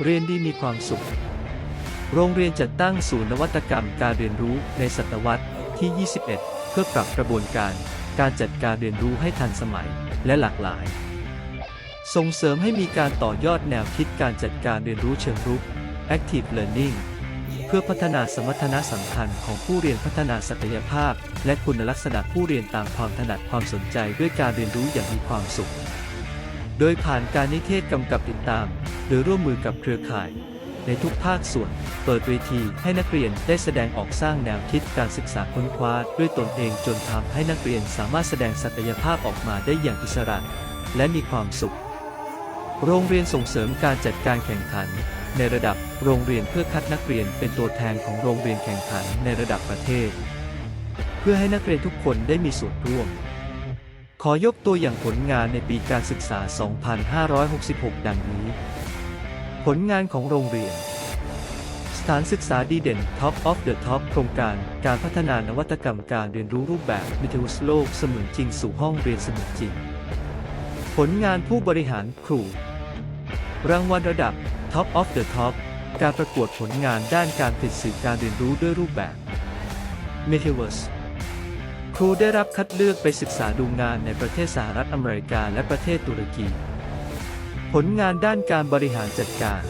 เรียนดีมีความสุข โรงเรียนจัดตั้งศูนย์นวัตกรรมการเรียนรู้ในศตวรรษที่ 21 เพื่อปรับกระบวนการการจัดการเรียนรู้ให้ทันสมัยและหลากหลาย ส่งเสริมให้มีการต่อยอดแนวคิดการจัดการเรียนรู้เชิงรุก Active Learning เพื่อพัฒนาสมรรถนะสำคัญของผู้เรียนพัฒนาศักยภาพ และคุณลักษณะผู้เรียนตามความถนัดความสนใจด้วยการเรียนรู้อย่างมีความสุข โดยผ่านการนิเทศกำกับติดตาม หรือร่วมมือกับเครือข่าย ในทุกภาคส่วน เปิดเวทีให้นักเรียนได้แสดงออกสร้างแนวคิดการศึกษาค้นคว้าด้วยตนเองจนทำให้นักเรียนสามารถแสดงศักยภาพออกมาได้อย่างอิสระ และมีความสุข โรงเรียนส่งเสริมการจัดการแข่งขัน ในระดับโรงเรียนเพื่อคัดนักเรียนเป็นตัวแทนของโรงเรียนแข่งขันในระดับประเทศ เพื่อให้นักเรียนทุกคนได้มีส่วนร่วมขอยกตัวอย่างผลงานในปีการศึกษา 2566 ดังนี้ ผลงานของโรงเรียน สถานศึกษาดีเด่น Top of the Top โครงการการพัฒนานวัตกรรมการเรียนรู้รูปแบบ m e t a v e r s e โลกเสมือนจริงสู่ห้องเรียนเสมือนจริง ผลงานผู้บริหารครู รางวัลระดับ Top of the Top การประกวดผลงานด้านการผลิตสื่อการเรียนรู้ด้วยรูปแบบ Metaverse ครูได้รับคัดเลือกไปศึกษาดูงานในประเทศสหรัฐอเมริกาและประเทศตุรกี ผลงานด้านการบริหารจัดการ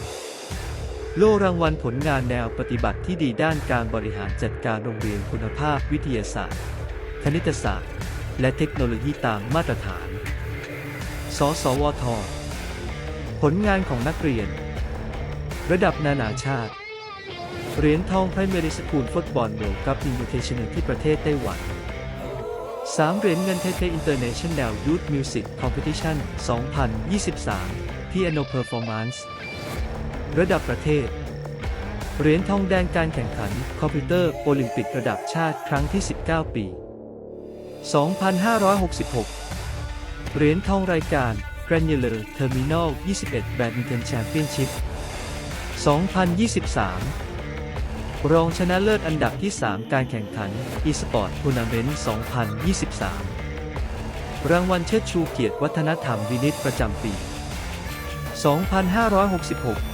โล่รางวัลผลงานแนวปฏิบัติที่ดีด้านการบริหารจัดการโรงเรียนคุณภาพวิทยาศาสตร์ คณิตศาสตร์ และเทคโนโลยีตามมาตรฐาน สสวท ผลงานของนักเรียน ระดับนานาชาติ เหรียญทอง Primary School Football World Cup Invitational ที่ประเทศไต้หวัน3เหรียญเงินไทเท International Youth Music Competition 2023 Piano Performance ระดับประเทศ เหรียญทองแดงการแข่งขันคอมพิวเตอร์โอลิมปิกระดับชาติครั้งที่ 19 ปี 2566 เหรียญทองรายการ Granular Terminal 21 Badminton Championship 2023 รองชนะเลิศอันดับที่ 3 การแข่งขัน eSport Tournament 2023 รางวัลเชิดชูเกียรติวัฒนธรรมวินิตประจำปี 2566